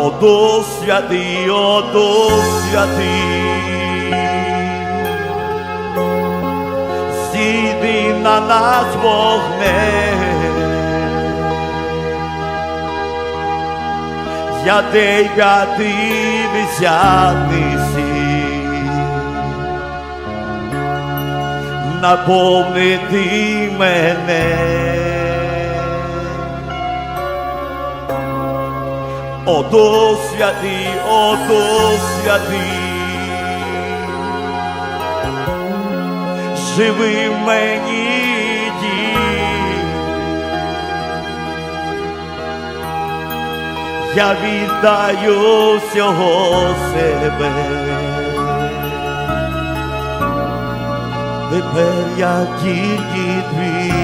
О Дух святий, о Дух святий, зійди на нас вогнем. Я тебе дивися сі, наповнити мене. О Дух святий, о Дух святий, живи в мені дій. Я віддаю всього себе. Тепер я тільки твій.